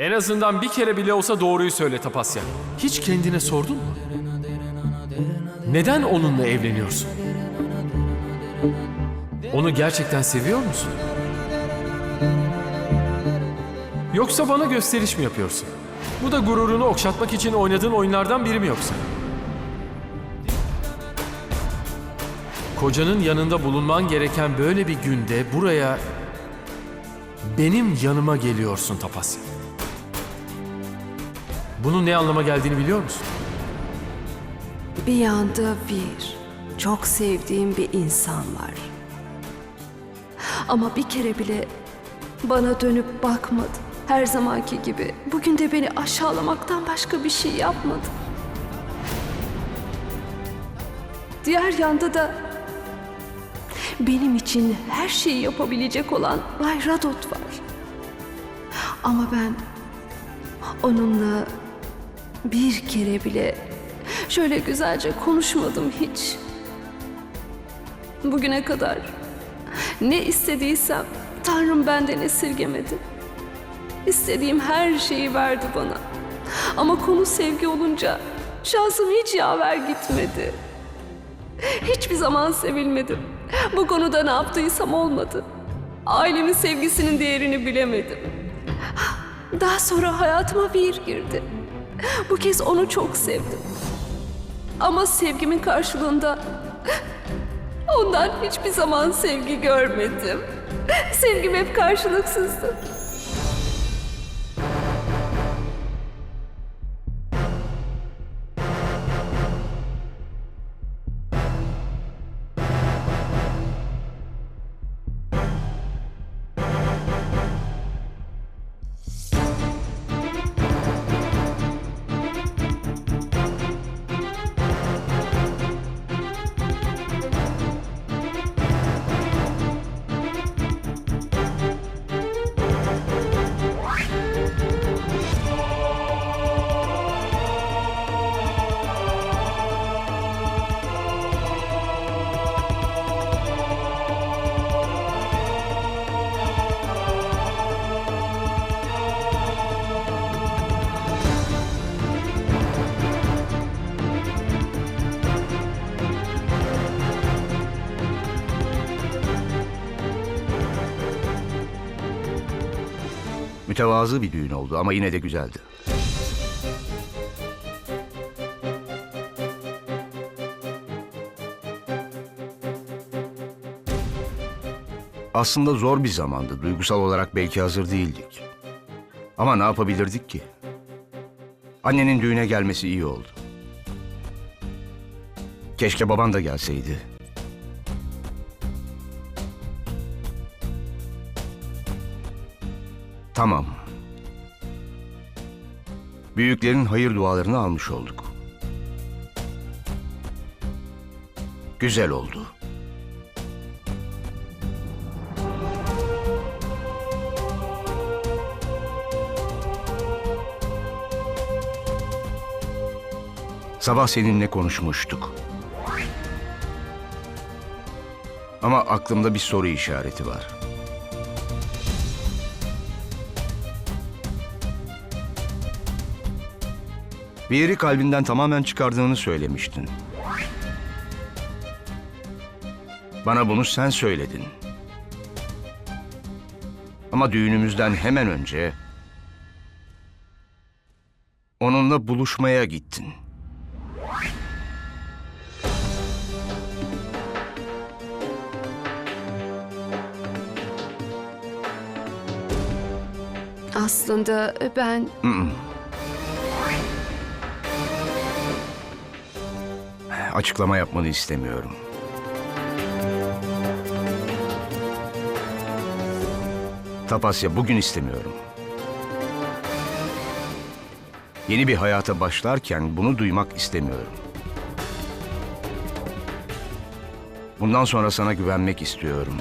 En azından bir kere bile olsa doğruyu söyle Tapasya. Hiç kendine sordun mu? Neden onunla evleniyorsun? Onu gerçekten seviyor musun? Yoksa bana gösteriş mi yapıyorsun? Bu da gururunu okşatmak için oynadığın oyunlardan biri mi yoksa? Kocanın yanında bulunman gereken böyle bir günde buraya benim yanıma geliyorsun Tapasya. Bunun ne anlama geldiğini biliyor musun? Bir yanda bir, çok sevdiğim bir insan var. Ama bir kere bile bana dönüp bakmadı. Her zamanki gibi. Bugün de beni aşağılamaktan başka bir şey yapmadı. Diğer yanda da benim için her şeyi yapabilecek olan Bay Radot var. Ama ben onunla bir kere bile şöyle güzelce konuşmadım hiç. Bugüne kadar ne istediysem Tanrım benden esirgemedi. İstediğim her şeyi verdi bana. Ama konu sevgi olunca şansım hiç yaver gitmedi. Hiçbir zaman sevilmedim. Bu konuda ne yaptıysam olmadı. Ailemin sevgisinin değerini bilemedim. Daha sonra hayatıma bir girdi. Bu kez onu çok sevdim. Ama sevgimin karşılığında ondan hiçbir zaman sevgi görmedim. Sevgim hep karşılıksızdı. Mütevazı bir düğün oldu ama yine de güzeldi. Aslında zor bir zamandı. Duygusal olarak belki hazır değildik. Ama ne yapabilirdik ki? Annenin düğüne gelmesi iyi oldu. Keşke baban da gelseydi. Tamam. Büyüklerin hayır dualarını almış olduk. Güzel oldu. Sabah seninle konuşmuştuk. Ama aklımda bir soru işareti var. Bir yeri kalbinden tamamen çıkardığını söylemiştin. Bana bunu sen söyledin. Ama düğünümüzden hemen önce onunla buluşmaya gittin. Aslında ben Açıklama yapmanı istemiyorum. Tapasya bugün istemiyorum. Yeni bir hayata başlarken bunu duymak istemiyorum. Bundan sonra sana güvenmek istiyorum.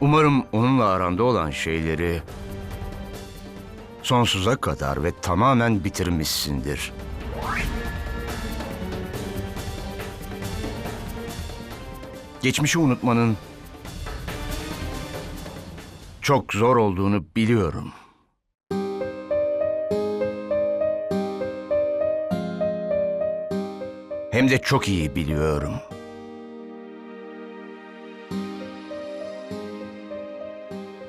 Umarım onunla aranda olan şeyleri sonsuza kadar ve tamamen bitirmişsindir. Geçmişi unutmanın çok zor olduğunu biliyorum. Hem de çok iyi biliyorum.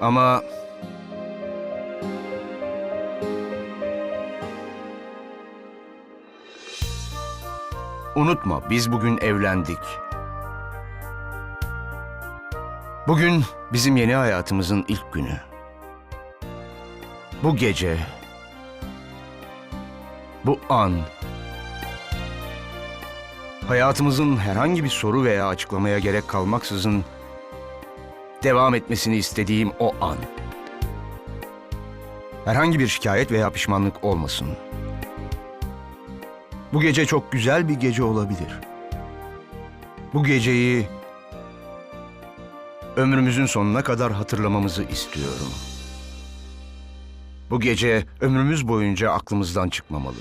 Ama Unutma biz bugün evlendik. Bugün bizim yeni hayatımızın ilk günü. Bu gece, bu an, hayatımızın herhangi bir soru veya açıklamaya gerek kalmaksızın devam etmesini istediğim o an. Herhangi bir şikayet veya pişmanlık olmasın. Bu gece çok güzel bir gece olabilir. Bu geceyi ömrümüzün sonuna kadar hatırlamamızı istiyorum. Bu gece ömrümüz boyunca aklımızdan çıkmamalı.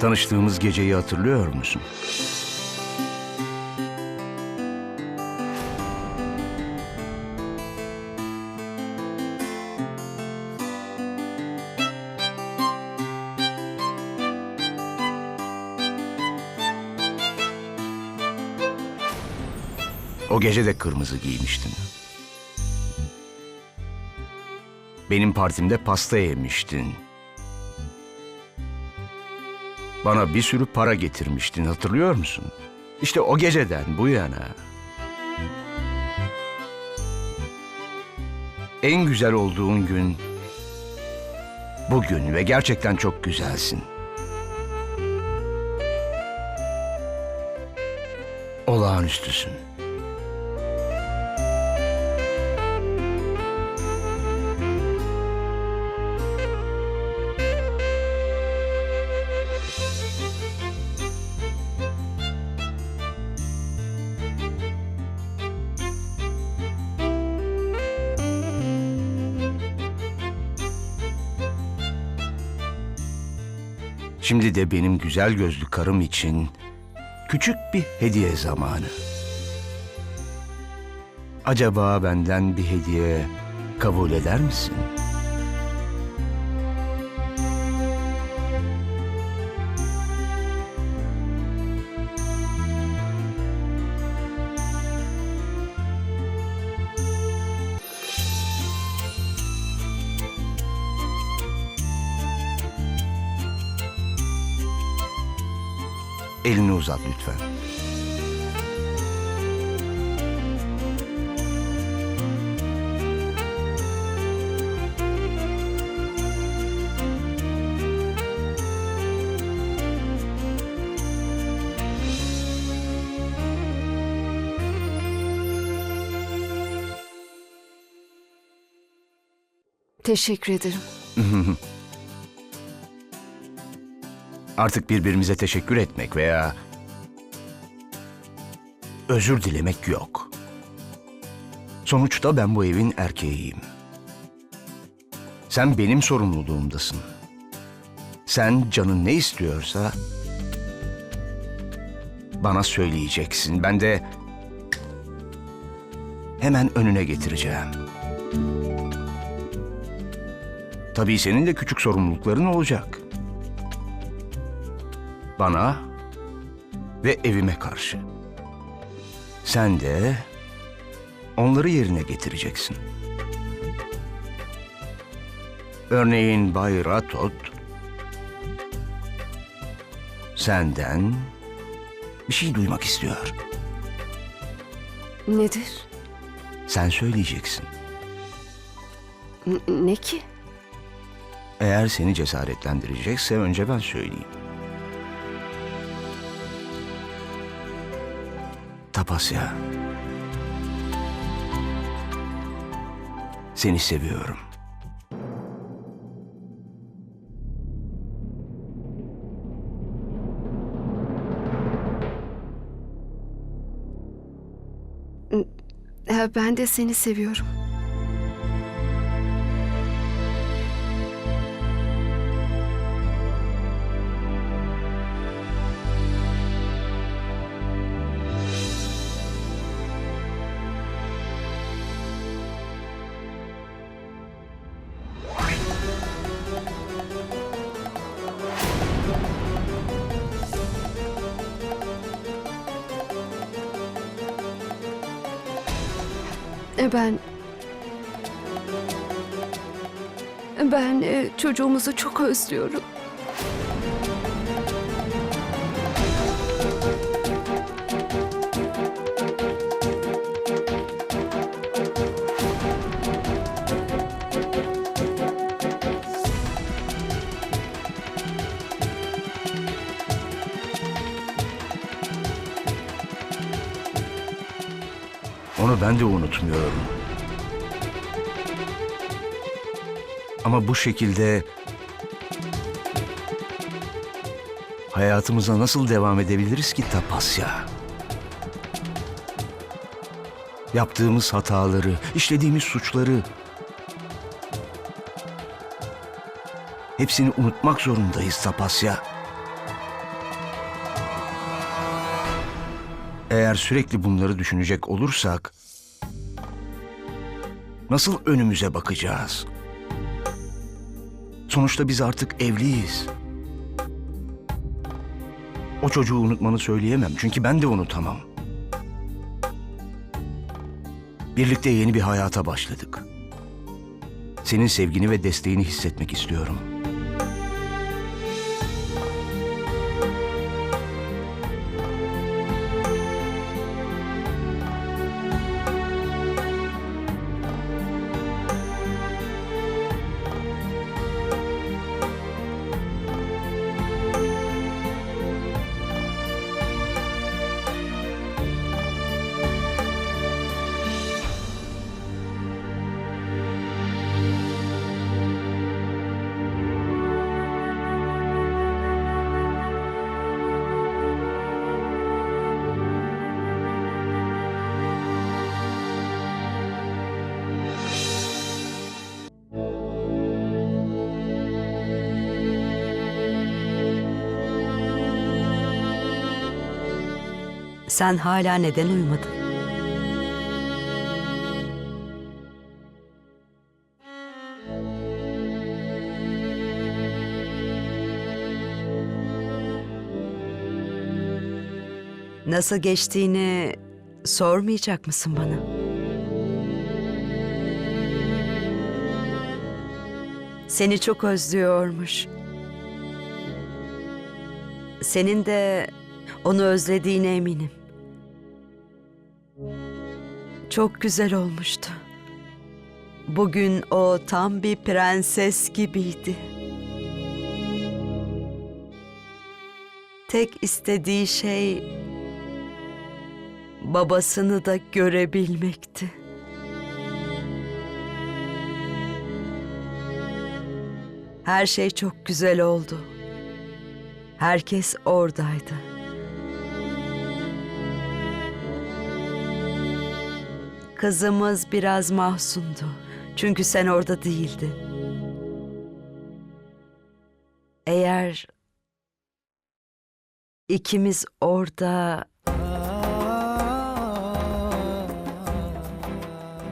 Tanıştığımız geceyi hatırlıyor musun? O gece de kırmızı giymiştin. Benim partimde pasta yemiştin. Bana bir sürü para getirmiştin hatırlıyor musun? İşte o geceden bu yana. En güzel olduğun gün bugün ve gerçekten çok güzelsin. Olağanüstüsün. Şimdi de benim güzel gözlü karım için küçük bir hediye zamanı. Acaba benden bir hediye kabul eder misin? Elini uzat lütfen. Teşekkür ederim. Artık birbirimize teşekkür etmek veya özür dilemek yok. Sonuçta ben bu evin erkeğiyim. Sen benim sorumluluğumdasın. Sen canın ne istiyorsa bana söyleyeceksin. Ben de hemen önüne getireceğim. Tabii senin de küçük sorumlulukların olacak. Bana ve evime karşı. Sen de onları yerine getireceksin. Örneğin Bay Ratot senden bir şey duymak istiyor. Nedir? Sen söyleyeceksin. N- ne ki? Eğer seni cesaretlendirecekse önce ben söyleyeyim. Tapasya. Seni seviyorum. Ben de seni seviyorum. Ben... Ben e, çocuğumuzu çok özlüyorum. Onu ben de unutmuyorum. Ama bu şekilde hayatımıza nasıl devam edebiliriz ki Tapasya? Yaptığımız hataları, işlediğimiz suçları hepsini unutmak zorundayız Tapasya. Eğer sürekli bunları düşünecek olursak nasıl önümüze bakacağız? Sonuçta biz artık evliyiz. O çocuğu unutmanı söyleyemem çünkü ben de unutamam. Birlikte yeni bir hayata başladık. Senin sevgini ve desteğini hissetmek istiyorum. Sen hala neden uyumadın? Nasıl geçtiğini sormayacak mısın bana? Seni çok özlüyormuş. Senin de onu özlediğine eminim. Çok güzel olmuştu. Bugün o tam bir prenses gibiydi. Tek istediği şey babasını da görebilmekti. Her şey çok güzel oldu. Herkes oradaydı. Kızımız biraz mahzundu. Çünkü sen orada değildin. Eğer ikimiz orada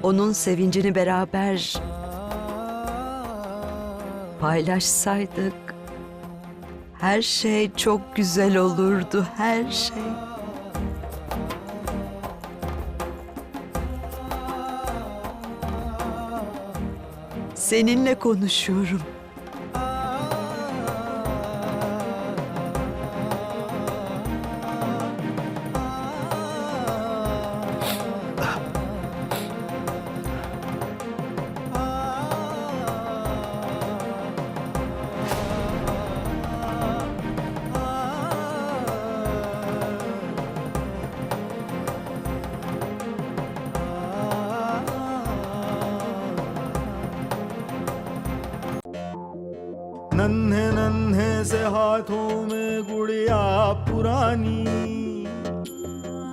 onun sevincini beraber paylaşsaydık her şey çok güzel olurdu, her şey. Seninle konuşuyorum. sehat ol.